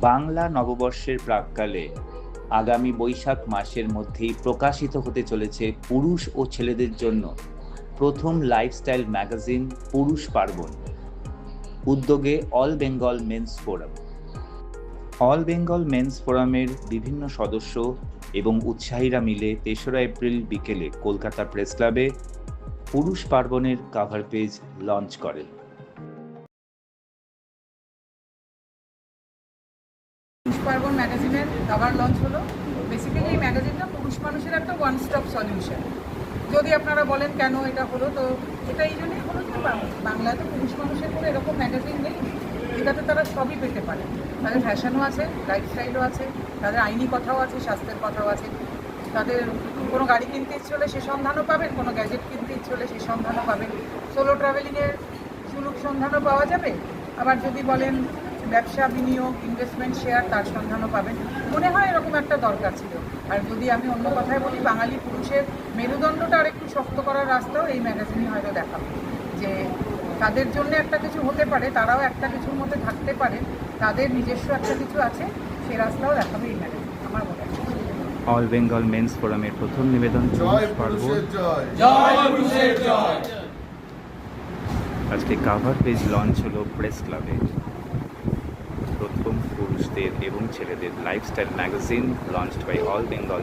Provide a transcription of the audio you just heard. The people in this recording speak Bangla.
বাংলা নববর্ষের প্রাককালে আগামী বৈশাখ মাসের মধ্যেই প্রকাশিত হতে চলেছে পুরুষ ও ছেলেদের জন্য প্রথম লাইফস্টাইল ম্যাগাজিন পুরুষ পার্বণ। উদ্যোগে all Bengal men's forum all Bengal men's ফোরামের বিভিন্ন সদস্য এবং উৎসাহীরা মিলে তেসরা এপ্রিল বিকেলে কলকাতা প্রেস ক্লাবে পুরুষ পার্বণের কাভার পেজ লঞ্চ করেন পুরুষ পার্বণ ম্যাগাজিনের কভার লঞ্চ হলো। বেসিক্যালি এই ম্যাগাজিনটা পুরুষ মানুষের একটা ওয়ান স্টপ সলিউশন যদি আপনারা বলেন কেন এটা হলো, তো এটা এই জন্যই হলো যে তো পুরুষ মানুষের কোনো এরকম ম্যাগাজিন নেই এটাতে তারা সবই পেতে পারে। তাদের ফ্যাশনও আছে লাইফস্টাইলও আছে, তাদের আইনি কথাও আছে, স্বাস্থ্যের কথাও আছে। তাদের কোনো গাড়ি কিনতে ইচ্ছে হলে সে সন্ধানও পাবেন, কোনো গ্যাজেট কিনতে ইচ্ছে হলে সে সন্ধানও পাবেন। সোলো ট্রাভেলিংয়ের সুলুক সন্ধানও পাওয়া যাবে। আবার যদি বলেন ব্যবসা বিনিয়োগ ইনভেস্টমেন্ট শেয়ার তার সন্ধানও পাবেন। মনে হয় এরকম একটা দরকার ছিল। আর যদি আমি অন্য কথায় বলি বাঙালি পুরুষের মেরুদণ্ডটা আর একটু শক্ত করার রাস্তাও এই ম্যাগাজিনই হয়তো দেখাবে। যে তাদের জন্য একটা কিছু হতে পারে তারাও একটা কিছুর মধ্যে থাকতে পারে তাদের নিজস্ব একটা কিছু আছে সে রাস্তাও দেখাবে এই ম্যাগাজিন আমার মনে হয়। অল বেঙ্গল মেন্স ফোরামের প্রথম নিবেদন জয় পুরুষ পুরুষের পার্বণ। জয়। আজকে কাভার পেজ লঞ্চ হলো প্রেস ক্লাবে প্রথম পুরুষদের এবং ছেলেদের lifestyle magazine launched by all Bengal